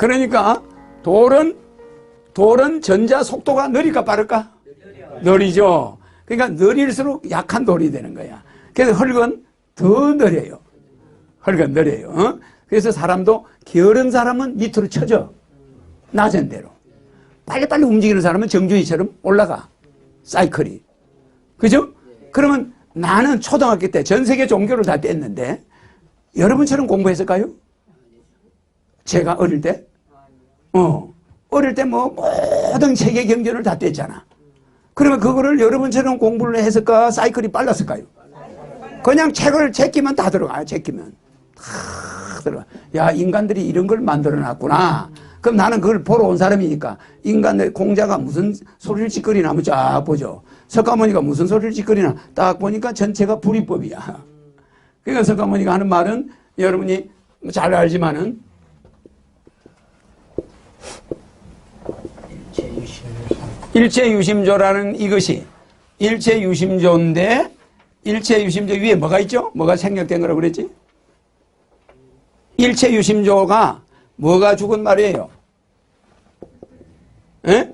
그러니까 돌은 돌은 전자 속도가 느릴까 빠를까? 느리죠. 그러니까 느릴수록 약한 돌이 되는 거야. 그래서 흙은 더 느려요. 흙은 느려요. 어? 그래서 사람도 게으른 사람은 밑으로 쳐져. 낮은 대로. 빨리빨리 움직이는 사람은 정준이처럼 올라가. 사이클이. 그죠? 그러면 나는 초등학교 때 전 세계 종교를 다 뗐는데 여러분처럼 공부했을까요? 제가 어릴 때? 어. 어릴 때 뭐 모든 세계 경전을 다 뗐잖아. 그러면 그거를 여러분처럼 공부를 했을까? 사이클이 빨랐을까요? 그냥 책을 제끼면 다 들어가요. 제끼면. 다 들어가. 야, 인간들이 이런 걸 만들어 놨구나. 그럼 나는 그걸 보러 온 사람이니까 인간의 공자가 무슨 소리를 짓거리나 한번 쫙 보죠. 석가모니가 무슨 소리를 짓거리나 딱 보니까 전체가 불이법이야. 그러니까 석가모니가 하는 말은 여러분이 잘 알지만은 일체유심조라는 이것이 일체유심조인데 일체유심조 위에 뭐가 있죠? 뭐가 생략된 거라고 그랬지? 일체유심조가 뭐가 죽은 말이에요? 에? 에?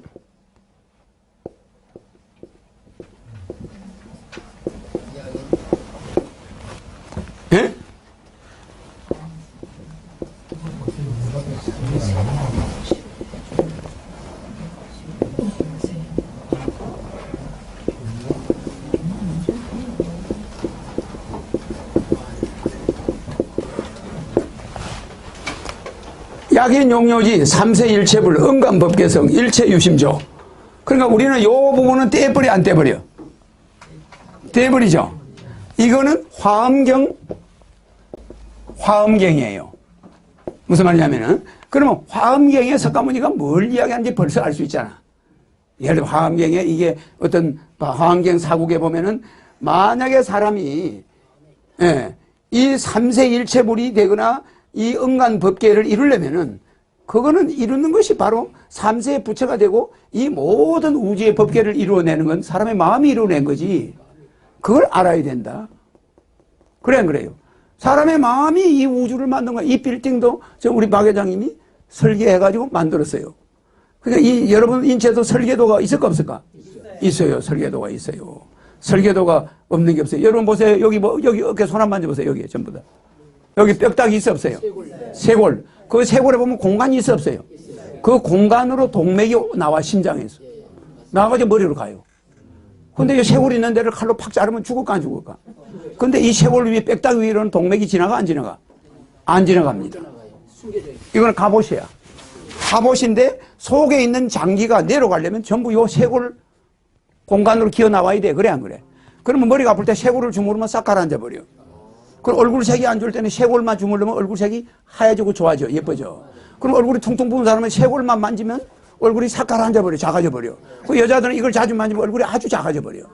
약인 용료지 삼세 일체불 응감법계성 일체유심조. 그러니까 우리는 요 부분은 떼버려 안 떼버려? 떼버리죠. 이거는 화엄경 화엄경이에요. 무슨 말이냐면은 그러면 화엄경에 석가모니가 뭘 이야기하는지 벌써 알 수 있잖아. 예를 들어 화엄경에 이게 어떤 화엄경 사국에 보면은 만약에 사람이 예, 이 삼세 일체불이 되거나 이 응간 법계를 이루려면은 그거는 이루는 것이 바로 삼세의 부처가 되고 이 모든 우주의 법계를 이루어내는 건 사람의 마음이 이루어낸 거지. 그걸 알아야 된다. 그래 안 그래요? 사람의 마음이 이 우주를 만든 거야. 이 빌딩도 저 우리 박 회장님이 설계해가지고 만들었어요. 그러니까 이 여러분 인체도 설계도가 있을까 없을까? 있어요. 설계도가 있어요. 설계도가 없는 게 없어요. 여러분 보세요. 여기 뭐 여기 어깨 손한번 만져보세요. 여기 전부 다. 여기 뼈딱이 있어 없어요? 쇄골. 그 쇄골에 보면 공간이 있어 없어요? 그 공간으로 동맥이 나와 심장에서. 나가지고 머리로 가요. 근데 이 쇄골 있는 데를 칼로 팍 자르면 죽을까 안 죽을까? 근데 이 쇄골 위에 뼈딱 위로는 동맥이 지나가 안 지나가? 안 지나갑니다. 이거는 갑옷이야. 갑옷인데 속에 있는 장기가 내려가려면 전부 요 쇄골 공간으로 기어 나와야 돼. 그래 안 그래? 그러면 머리가 아플 때 쇄골을 주무르면 싹 가라앉아 버려. 그럼 얼굴색이 안 좋을 때는 쇄골만 주물르면 얼굴색이 하얘지고 좋아져. 예뻐져. 그럼 얼굴이 퉁퉁 부은 사람은 쇄골만 만지면 얼굴이 싹 가라앉아 버려. 작아져 버려. 그 여자들은 이걸 자주 만지면 얼굴이 아주 작아져 버려.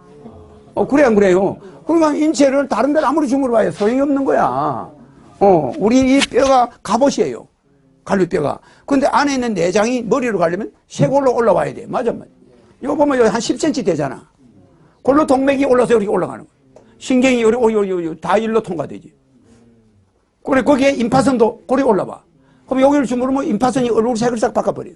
어 그래 안 그래요? 그러면 인체를 다른 데를 아무리 주물러봐야 소용이 없는 거야. 어 우리 이 뼈가 갑옷이에요. 갈비뼈가. 근데 안에 있는 내장이 머리로 가려면 쇄골로 올라와야 돼. 맞아 맞아. 이거 보면 여기 한 10cm 되잖아. 골로 동맥이 올라서 이렇게 올라가는 거야 신경이 요리, 요리, 요리, 다 일로 통과되지. 그래, 거기에 임파선도 고리 올라와. 그럼 여기를 주무르면 임파선이 얼굴 색을 싹 바꿔버려.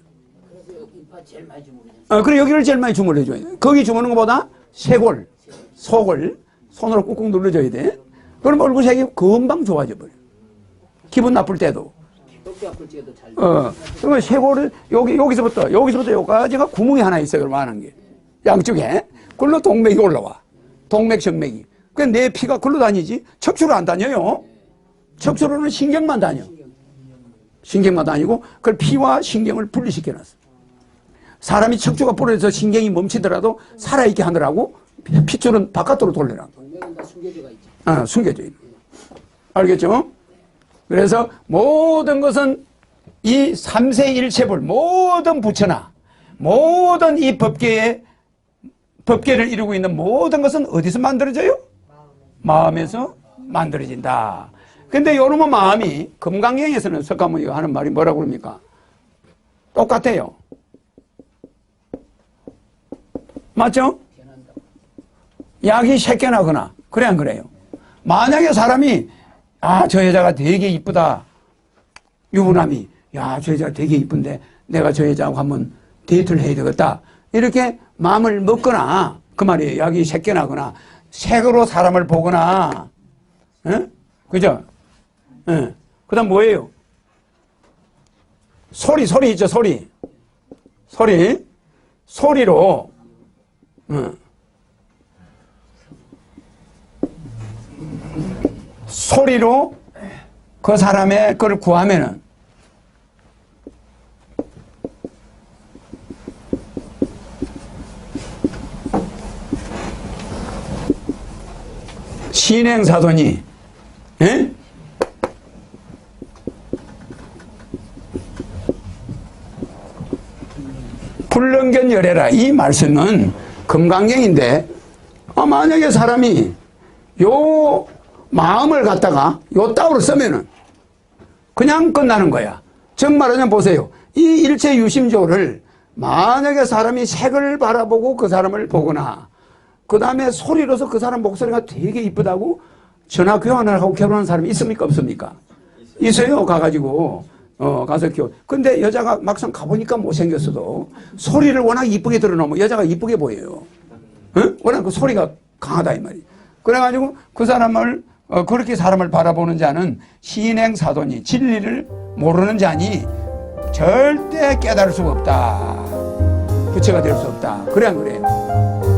어, 그래, 여기를 제일 많이 주물러줘야 거기 주무는 것보다 쇄골, 속을 손으로 꾹꾹 눌러줘야 돼. 그럼 얼굴 색이 금방 좋아져 버려. 기분 나쁠 때도. 어, 그러면 쇄골을 여기, 여기서부터, 여기서부터 여기까지가 구멍이 하나 있어요. 하는 게. 양쪽에. 그걸로 동맥이 올라와. 동맥, 정맥이. 그내 피가 글로 다니지 척추로 안 다녀요. 척추로는 신경만 다녀. 신경만 다니고 그걸 피와 신경을 분리시켜놨어. 사람이 척추가 부러져서 신경이 멈추더라도 살아있게 하느라고 피줄은 바깥으로 돌려놔. 아, 숨겨져 있는. 알겠죠? 그래서 모든 것은 이 삼세 일체불 모든 부처나 모든 이 법계의 법계를 이루고 있는 모든 것은 어디서 만들어져요? 마음에서 만들어진다. 근데 요놈의 마음이 금강경에서는 석가모니가 하는 말이 뭐라고 그럽니까? 똑같아요. 맞죠? 약이 새겨나거나 그래 안 그래요? 만약에 사람이 아 저 여자가 되게 이쁘다 유부남이 야, 저 여자 되게 이쁜데 내가 저 여자하고 한번 데이트를 해야 되겠다. 이렇게 마음을 먹거나 그 말이에요. 약이 새겨나거나 색으로 사람을 보거나 예? 그죠? 예. 그 다음 뭐예요? 소리, 소리 있죠, 소리. 소리. 소리로, 예. 소리로 그 사람의 걸 구하면은 신행사돈이 예? 불능견 열애라 이 말씀은 금강경인데 아, 만약에 사람이 요 마음을 갖다가 요 따위로 쓰면은 그냥 끝나는 거야. 즉 말하자면 보세요. 이 일체 유심조를 만약에 사람이 색을 바라보고 그 사람을 보거나 그 다음에 소리로서 그 사람 목소리가 되게 이쁘다고 전화 교환을 하고 결혼한 사람이 있습니까 없습니까? 있어요. 가가지고 어 가서 교. 근데 여자가 막상 가보니까 못생겼어도 소리를 워낙 이쁘게 들어놓으면 여자가 이쁘게 보여요. 응? 워낙 그 소리가 강하다 이 말이. 그래가지고 그 사람을 어, 그렇게 사람을 바라보는 자는 신행사돈이 진리를 모르는 자니 절대 깨달을 수가 없다. 부처가 될 수 없다. 그래 안 그래요?